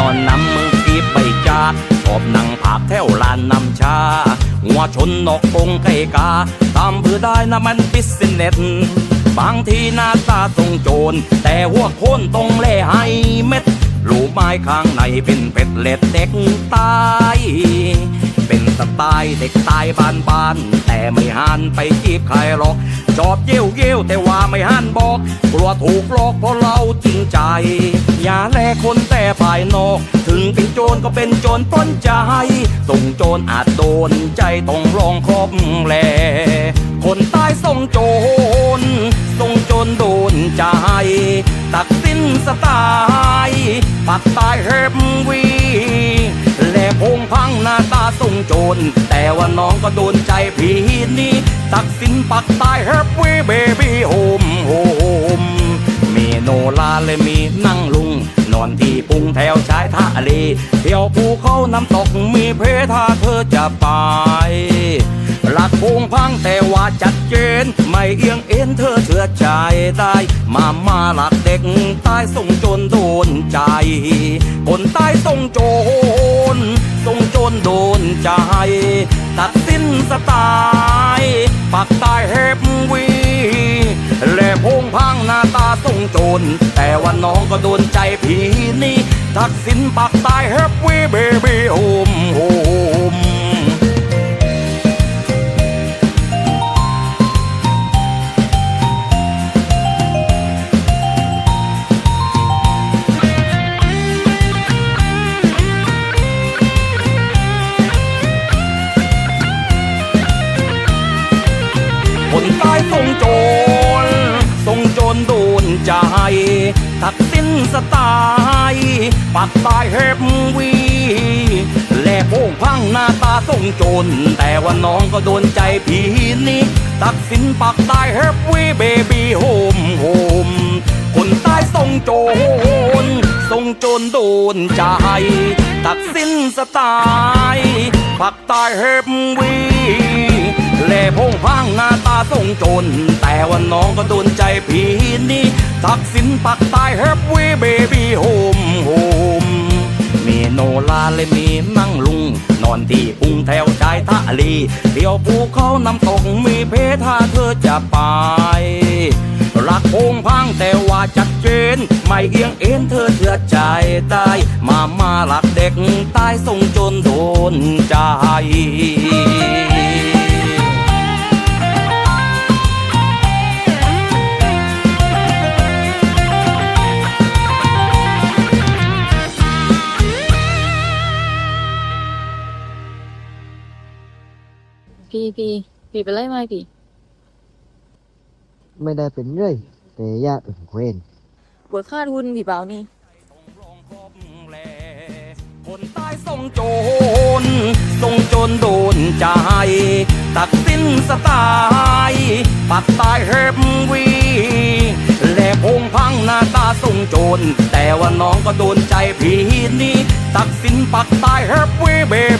นอนนำมือกีบใบจากชอบนั่งผากแถวลานนำชา หัวชนนกปงไก่กา ตามเพื่อได้นะมันบิสเน็ตบางทีหน้าตาทรงโจร แต่หัวโคนตรงเล่ให้เม็ดรูไม้ข้างในเป็นเป็ดเล็ดเด็กตายเป็นสไตล์เด็กตายบ้านบ้านแต่ไม่หันไปจีบใครหรอก ชอบเยี่ยวเยี่ยวแต่ว่าไม่หันบอก กลัวถูกหลอกเพราะเราจริงใจ อย่าแลคนแต่ภายนอก ถึงเป็นโจรก็เป็นโจรปล้นใจส่งโจรอาจโดนใจต้องลองครบแล คนใต้ส่งโจรส่งโจรโดนใจ ตักสินสไตล์ปักตายเฮฟวี ส่งโจร แต่ว่าน้องก็โดนใจพี่นี่ ตักสินปักตายแฮปวีเบบี้โฮมโฮมมีโนลาเลยมีนั่งลุง นอนที่ปุงแถวชายทะเลเที่ยวภูเขาน้ำตกมีเพทาเธอจะไป หลักพงพังแต่ว่าจัดเจน ไม่เอียงเอ็นเธอเชื่อใจได้ มามาหลักเด็กใต้ส่งจรโดนใจ คนใต้ส่งโจรส่งโจรโดนใจ ตัดสินสไตล์ปักใต้เฮฟวีและพงพังหน้าตาส่งโจรแต่ว่าน้องก็โดนใจพี่นี่ ทักสินปักใต้เฮฟวีเบบี้โฮมโฮ นใต้ส่งโจรส่งโจรโดนใจตัดสินสไตล์ปักตายเฮฟวีและโป่งพังหน้าตาส่งโจร แต่ว่าน้องก็โดนใจพี่นี่ตัดสินปักตายเฮฟวีเบบี้โฮมโฮมคนใต้ส่งโจรส่งโจรโดนใจ ตัดสินสไตล์ปักตายเฮฟวี เล่พงพังหน้าตาส่งจรแต่ว่าน้องก็โดนใจพี่นี่ทักสินปักตายเฮฟวีเบบี้โฮมโฮมมีโนลาและมีนั่งลุง นอนที่พุงแถวชายทะเลเที่ยวภูเขาน้ำตกมีเพถ้าเธอจะไปรักพงพังแต่ว่าจัดเจน ไม่เอียงเอ็นเธอเชื่อใจได้มามาหลักเด็กใต้ส่งจนโดนใจ พี่พี่พี่เป็นไรไหมพี่ ไม่ได้เป็นเรื่อยแต่ยากอื่นเว้นปวดคาดหุ้นพี่เปล่านี่คนใต้ส่งโจรส่งโจรโดนใจ ตัดสินสไตล์ปักใตายเฮฟวีและพงพังหน้าตาส่งโจรแต่ว่าน้องก็โดนใจพี่นี่ ตัดสินปักใตายเฮฟวีเบบี้โฮมโฮ